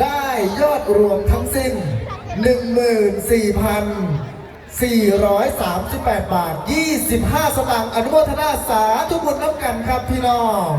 ได้ยอดรวมทั้งสิ้น 14,438 บาท 25 สตางค์อนุโมทนาสาธุบุญน้ำกันครับพี่น้อง